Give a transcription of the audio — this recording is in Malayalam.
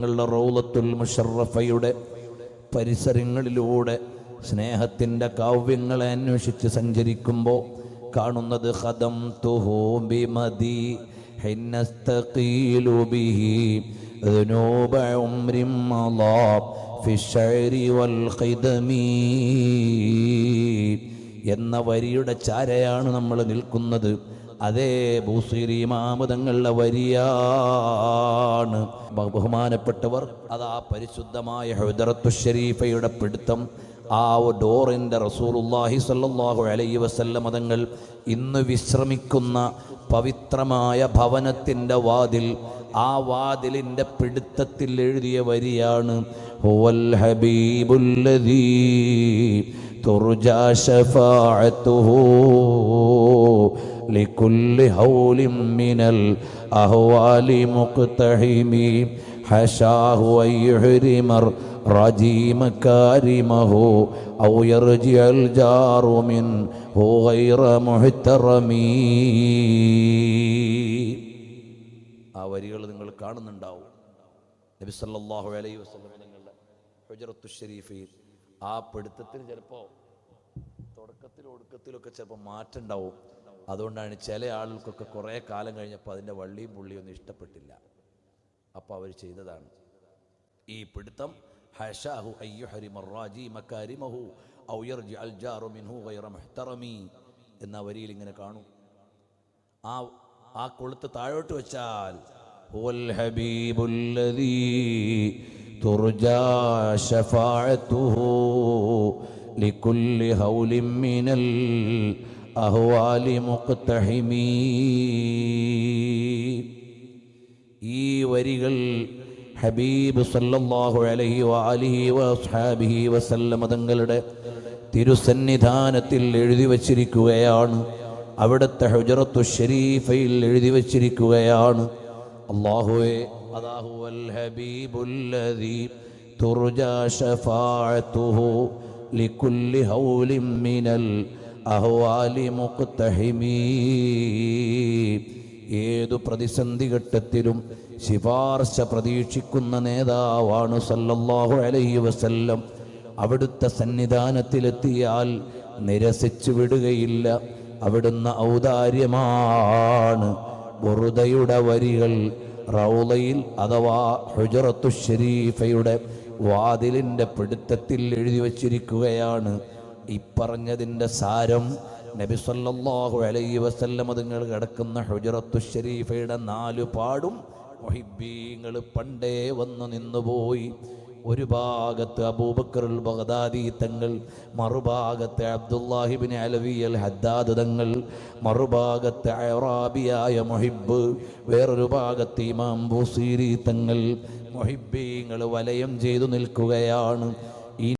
നിങ്ങളുടെ റൗലത്തുൽ മുഷറഫയുടെ പരിസരങ്ങളിലൂടെ സ്നേഹത്തിന്റെ കാവ്യങ്ങളെ അന്വേഷിച്ച് സഞ്ചരിക്കുമ്പോൾ കാണുന്നത് ഹദം തുഹോബിമതി എന്ന വരിയുടെ ചാരയാണ് നമ്മൾ നിൽക്കുന്നത്. അതേ ഭൂസിരിമാമതങ്ങളുടെ വരിയാണ്. ബഹുമാനപ്പെട്ടവർ അതാ ആ പരിശുദ്ധമായ ഹുദറത്തു ഷരീഫയുടെ പിടുത്തം. ആ ഡോറിന്റെ റസൂലുല്ലാഹി സല്ലാഹു അലൈ വസല്ലമതങ്ങൾ ഇന്ന് വിശ്രമിക്കുന്ന പവിത്രമായ ഭവനത്തിന്റെ വാതിൽ ആ വാതിലിന്റെ പിടുത്തത്തിൽ എഴുതിയ വരിയാണ് ഹുവൽ ഹബീബുല്ലദീ തുർജാ ഷഫാഅത്തുഹു لكل هول من الأهوال مقتحم حشاه أن يحرم الرجي مكارمه أو يرجع الجار منه غير محترم ആ വരികൾ നിങ്ങൾ കാണുന്നുണ്ടാവും നബി സല്ലല്ലാഹു അലൈഹി വസല്ലം നിങ്ങളുടെ ഹുജറത്തു ഷരീഫയിൽ ആ പിടുത്തത്തിൽ ചിലപ്പോൾ തുടക്കത്തിലും ഒടുക്കത്തിലൊക്കെ ചിലപ്പോൾ മാറ്റം ഉണ്ടാവും അതുകൊണ്ടാണ് ചില ആളുകൾക്കൊക്കെ കുറേ കാലം കഴിഞ്ഞപ്പോൾ അതിന്റെ വള്ളിയും പുള്ളിയും ഒന്നും ഇഷ്ടപ്പെട്ടില്ല. അപ്പോൾ അവർ ചെയ്തതാണ്. ഈ പിടുത്തം ഹഷാഹു അയ്യുഹരി ഹരിമറാജി മക്കാരിമഹു ഔ യർജി അൽ ജാറു മിൻഹു ഗൈറ എന്ന വരിയിൽ ഇങ്ങനെ കാണും. ആ ആ കൊളുത്ത് താഴോട്ട് വെച്ചാൽ ഹുവൽ ഹബീബുല്ലദീ തുർജാ ഹൗലിൻ മിനൽ അഹ്വാലി മുക്തഹിമീ ഈ വരികൾ ഹബീബ് സല്ലല്ലാഹു അലൈഹി വഅലിഹി വഅസ്ഹാബിഹി വസല്ലമ തങ്ങളുടെ തിരുസന്നിധാനത്തിൽ എഴുതി വച്ചിരിക്കുകയാണ്. അവിടുത്തെ ഹുജറത്തു ഷരീഫയിൽ എഴുതി വച്ചിരിക്കുകയാണ്. അല്ലാഹുവേ അതാഹുവൽ ഹബീബുല്ലദീ തുർജാ ഷഫാഅത്തുഹു ലികുല്ലി ഹൗലിൻ മിനൽ അഹ്വാലി മുഖ്തഹിമീ. ഏതു പ്രതിസന്ധി ഘട്ടത്തിലും ശിപാർശ പ്രതീക്ഷിക്കുന്ന നേതാവാണ് സല്ലല്ലാഹു അലൈഹി വസല്ലം. അവിടുത്തെ സന്നിധാനത്തിലെത്തിയാൽ നിരസിച്ചു വിടുകയില്ല. അവിടുന്ന് ഔദാര്യമാണ്. ബുറുദയുടെ വരികൾ റൗലയിൽ അഥവാ ഹുജറത്തു ഷരീഫയുടെ വാതിലിന്റെ പിടുത്തത്തിൽ എഴുതി വച്ചിരിക്കുകയാണ്. ഇപ്പറഞ്ഞതിന്റെ സാരം നബി സല്ലല്ലാഹു അലൈഹി വസല്ലം അതുങ്ങൾ കിടക്കുന്ന ഹുജറത്തു ഷരീഫയുടെ നാലു പാടും മൊഹിബീങ്ങൾ പണ്ടേ വന്നു നിന്നുപോയി. ഒരു ഭാഗത്ത് അബൂബക്കറുൽ ബഗ്ദാദി തങ്ങൾ മറുഭാഗത്ത് അബ്ദുല്ലാഹിബിൻ അലവി അൽ ഹദ്ദാദ് തങ്ങൾ മറുഭാഗത്ത് അറാബിയായ മൊഹിബ് വേറൊരു ഭാഗത്ത് ഇമാം ബുസീരി തങ്ങൾ. മൊഹിബീങ്ങൾ വലയം ചെയ്തു നിൽക്കുകയാണ്.